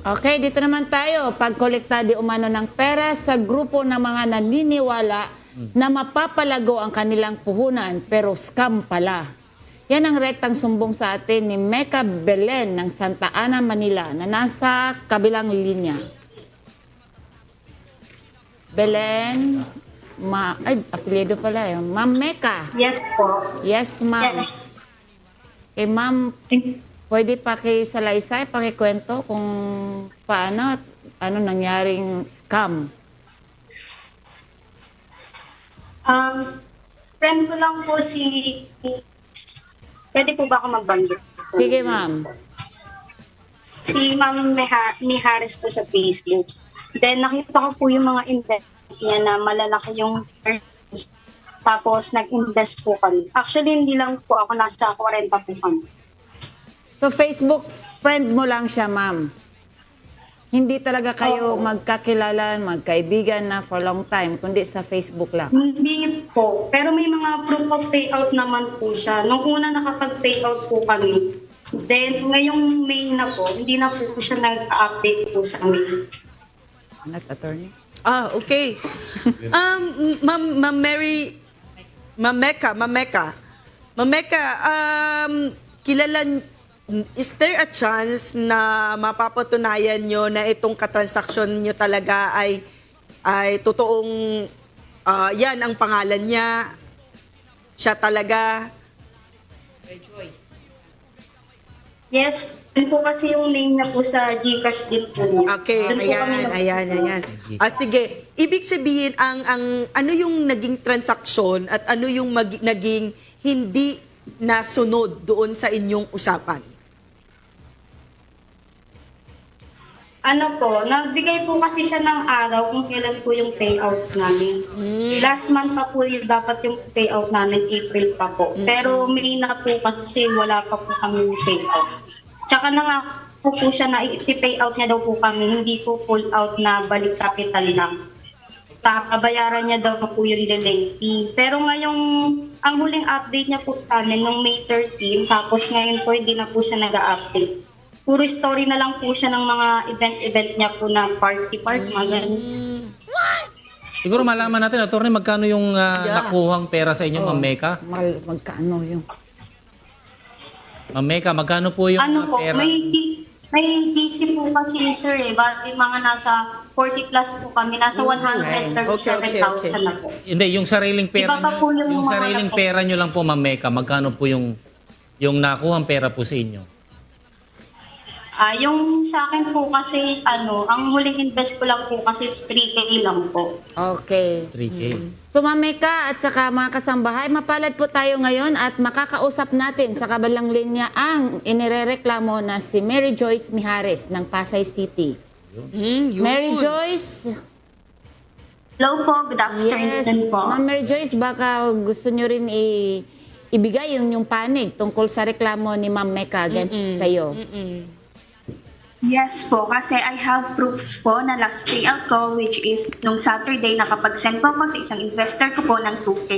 Okay, dito naman tayo. Pagkolekta di umano ng pera sa grupo ng mga naniniwala na mapapalago ang kanilang puhunan pero scam pala. Yan ang rektang sumbong sa atin ni Mecca Belen ng Santa Ana, Manila na nasa kabilang linya. Belen, ma ay, apelyido pala yun. Ma'am Mecca. Yes po. Yes, ma'am. Yes. Eh, ma'am, pwede pakisalaysay, pakikwento kung paano at ano nangyaring scam. Um, friend ko lang po si... Pwede po ba ako magbanggit? Sige, ma'am. Si Ma'am Meha- Mihares po sa Facebook. Then nakita ko po yung mga invest niya na malalaki yung. Tapos nag-invest po kami. Actually, hindi lang po ako nasa 40 po kami. So, Facebook friend mo lang siya, ma'am. Hindi talaga kayo Oo. magkakilala, magkaibigan na for long time, kundi sa Facebook lang. Hindi po. Pero may mga proof of payout naman po siya. Nung una nakapag-payout po kami. Then, ngayong May na po, hindi na po siya nag-update po sa amin. Anak, attorney? Ah, okay. Um, Ma'am Ma'am Mary, Ma'am Mecca, Ma'am Mecca. Ma'am Mecca, um, kilala, is there a chance na mapapatunayan nyo na itong katransaksyon nyo talaga ay ay totoong ah, yan ang pangalan niya, siya talaga, Yes, yun po kasi yung name niya po sa Gcash din po. Okay, Doon po kami ayan, nag- ayan, ayan. Ah, sige, ibig sabihin, ang, ang, ano yung naging transaksyon at ano yung mag, naging hindi nasunod doon sa inyong usapan? Ano po, nagbigay po kasi siya ng araw kung kailan po yung payout namin. Last month pa po yung dapat yung payout namin, April pa po. Pero May na po kasi wala pa po kami payout. Tsaka na nga po po siya na i-payout niya daw po kami, hindi po full out na balik capital lang. Papabayaran niya daw po yung delay fee. Pero ngayong, ang huling update niya po sa amin nung May 13, tapos ngayon po hindi na po siya nag-update. Puro story na lang po siya ng mga event-event niya po na party-party, mga ganun. Siguro malaman natin, attorney, magkano yung ah, Yeah. nakuhang pera sa inyo, Ma'am Mecca? Mag, magkano yung... Ma'am Mecca, magkano po yung Ano ah, po, pera? may, may GC po kasi sir eh, bali mga nasa 40 plus po kami, nasa 137,000 Okay, okay, okay. na po. Hindi, yung sariling pera Iba pa po yung yung mga sariling pera nyo lang po, Ma'am Mecca, magkano po yung yung nakuhang pera po sa inyo? Ah, yung sa akin po kasi, ano, ang huling invest ko lang po kasi is 3K lang po. Okay. 3K. So, Ma'am Mecca at saka mga kasambahay, mapalad po tayo ngayon at makakausap natin sa kabilang linya ang inirereklamo na si Mary Joyce Mijares ng Pasay City. Mm, yun. Mary Joyce, Hello po, good yes. Ma'am Mary Joyce, baka gusto nyo rin i- ibigay yung, yung panig tungkol sa reklamo ni Ma'am Mecca against sa'yo. Mm-mm. Yes po, kasi I have proofs po na last payout ko which is nung Saturday nakapag-send po ako sa isang investor ko po ng 2K.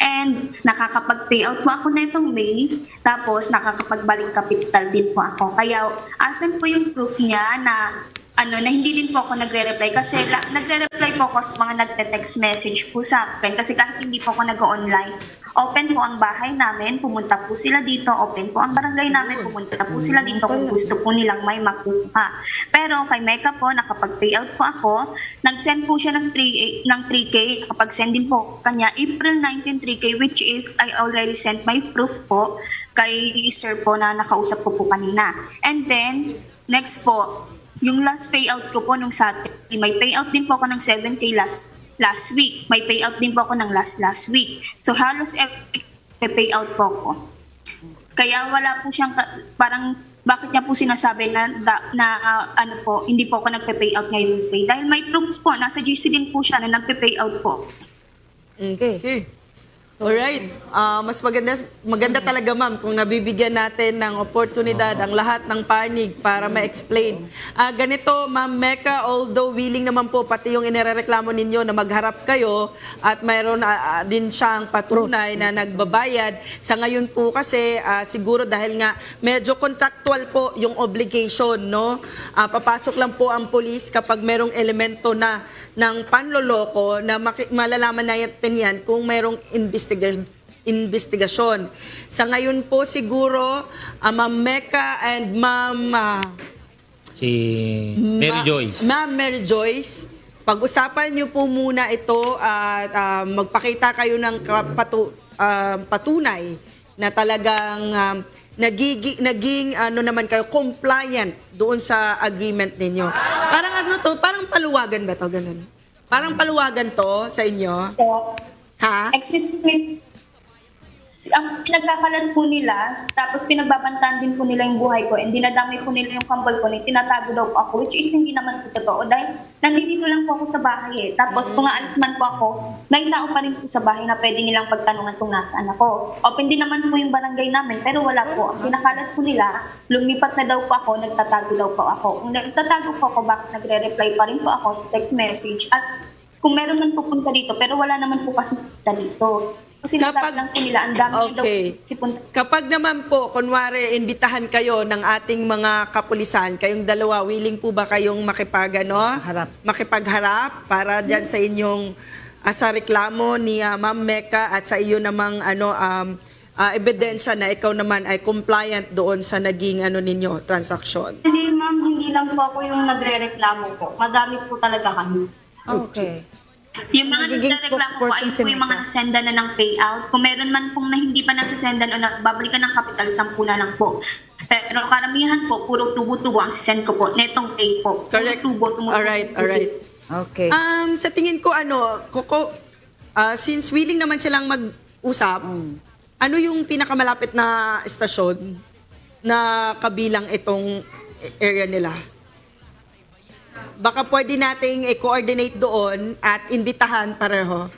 And nakakapag-payout po ako na itong May, tapos nakakapagbalik capital din po ako. Kaya asan po yung proof niya na ano na hindi din po ako nagre-reply kasi la, nagre-reply po ako sa mga nagte-text message po sa akin kasi kahit hindi po ako nag-online open po ang bahay namin, pumunta po sila dito, open po ang barangay namin, pumunta po sila dito kung gusto po nilang may makuha. Pero kay Mecca po, nakapag-payout po ako, nag-send po siya ng, 3, ng 3K, nakapag-send din po kanya April 19 3K which is I already sent my proof po kay sir po na nakausap ko po kanina. And then, next po, yung last payout ko po nung Saturday, may payout din po ako ng 7K last last week. May payout din po ako ng last last week. So halos every may payout po ako. Kaya wala po siyang ka- parang bakit niya po sinasabi na, da- na ah, ano po, hindi po ako nagpe-payout ngayong pay. Dahil may proof po, nasa GC din po siya na nagpe-payout po. Okay. Alright. Ah, mas maganda maganda talaga ma'am kung nabibigyan natin ng oportunidad ang lahat ng panig para ma-explain. Ah, ganito ma'am Mecca, although willing naman po pati yung inirereklamo ninyo na magharap kayo at mayroon ah, din siyang patunay na nagbabayad. Sa ngayon po kasi ah, siguro dahil nga medyo contractual po yung obligation, no? Ah, papasok lang po ang pulis kapag merong elemento na ng panloloko na malalaman natin yan kung merong investiga- investigasyon. Sa ngayon po siguro, ah, Ma'am Mecca and Ma'am ah, Si Mary Ma- Joyce. Ma'am Mary Joyce, pag-usapan niyo po muna ito at ah, magpakita kayo ng kapatu- ah, patunay na talagang um, nagigi, naging ano naman kayo compliant doon sa agreement ninyo. Parang ano to, parang paluwagan ba to ganun? Parang paluwagan to sa inyo? Po, Ha? excuse me, ang pinagkakalat po nila, tapos pinagbabantaan din po nila yung buhay ko, and dinadamay po nila yung kambal ko, na tinatago daw po ako, which is hindi naman po totoo. Dahil nandito lang po ako sa bahay eh. Tapos kung aalis man po ako, may tao pa rin po sa bahay na pwede nilang pagtanungan kung nasaan ako. Open din naman po yung barangay namin, pero wala po. Ang pinakalat po nila, lumipat na daw po ako, nagtatago daw po ako. Kung nagtatago po ako, bakit nagre-reply pa rin po ako sa text message? At kung meron man pupunta dito, pero wala naman po kasi dito. Kasi sinasabi Kapag- lang po nila, ang dami daw Okay. si punta. Kapag naman po, kunwari, imbitahan kayo ng ating mga kapulisan, kayong dalawa, willing po ba kayong makipag, ano? Harap. Makipagharap para dyan sa inyong, ah, sa reklamo ni ah, Ma'am Mecca at sa iyo namang, ano, um, ah, ebidensya na ikaw naman ay compliant doon sa naging, ano ninyo, transaksyon. Hindi ma'am, hindi lang po ako yung nagre-reklamo po. Madami po talaga kami. Okay. Yung mga Nagiging nagre-reklamo po ay spokesperson po si yung mga Mecca. nasenda na ng payout. Kung meron man pong na hindi pa nasasendan o nagbabalikan ng kapital, sampu na lang po. Pero karamihan po, puro tubo-tubo ang sisend ko po. Netong pay po. Puro Correct. tubo, tumutubo. Alright, alright. Okay. Um, sa tingin ko, ano, Koko, ah, since willing naman silang mag-usap, ano yung pinakamalapit na estasyon na kabilang itong area nila? Baka pwede nating i-coordinate doon at imbitahan pareho.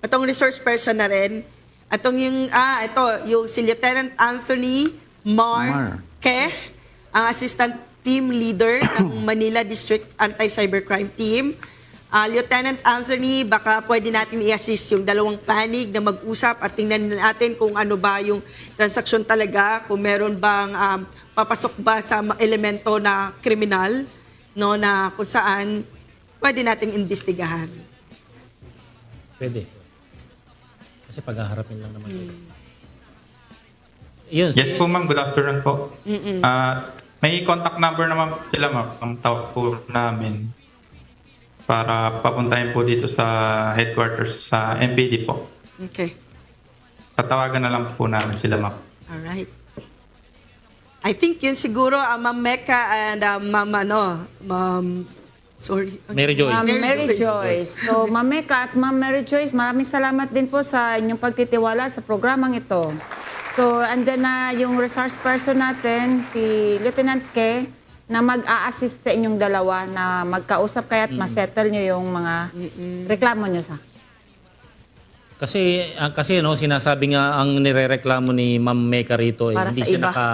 Itong resource person na rin. Atong yung, ah, ito, yung si Lieutenant Anthony Mar, Mar. Ke, ang assistant team leader ng Manila District Anti-Cybercrime Team. Ah, Lieutenant Anthony, baka pwede natin i-assist yung dalawang panig na mag-usap at tingnan natin kung ano ba yung transaksyon talaga, kung meron bang um, papasok ba sa elemento na kriminal, no, na kung saan pwede nating imbestigahan. Pwede. Kasi paghaharapin lang naman. yun. Yun. Yes po ma'am, good afternoon po. Ah, may contact number naman sila ma'am, ang tawag po namin para papuntahin po dito sa headquarters sa MPD po. Okay. Tatawagan na lang po namin sila ma'am. All right. I think yun siguro uh, Ma'am Mecca and uh, Ma'am ano, Ma'am sorry. Mary Joy. Ma'am Mary Mary Joy. Joyce. So, Ma'am Mecca at Ma'am Mary Joyce, maraming salamat din po sa inyong pagtitiwala sa programang ito. So, andyan na yung resource person natin, si Lieutenant Ke, na mag-a-assist sa inyong dalawa na magkausap kayo at masettle nyo yung mga reklamo nyo sa. Kasi ah, kasi no sinasabi nga ang nirereklamo ni Ma'am Mecca rito eh, Para hindi siya iba. naka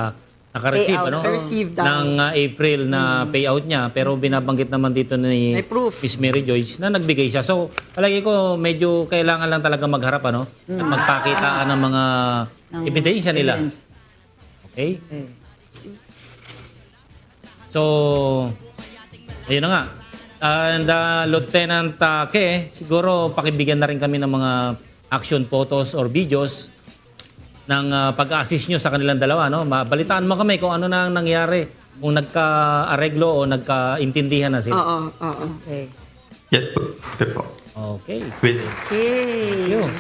naka-receive Payout. ano Naka-receive daw. ng ah, April na payout niya pero binabanggit naman dito ni May proof. Miss Mary Joyce na nagbigay siya. So, palagi ko medyo kailangan lang talaga magharap ano at magpakitaan ng mga ebidensya nila. Okay? So, ayun na nga. And uh, Lieutenant uh, Ke, siguro pakibigyan na rin kami ng mga action photos or videos ng uh, pag-assist nyo sa kanilang dalawa. No? Balitaan mo kami kung ano na ang nangyari. Kung nagka-areglo o nagka-intindihan na sila. Oo, oo. Okay. Yes po. Okay po. Okay. Okay. Yun.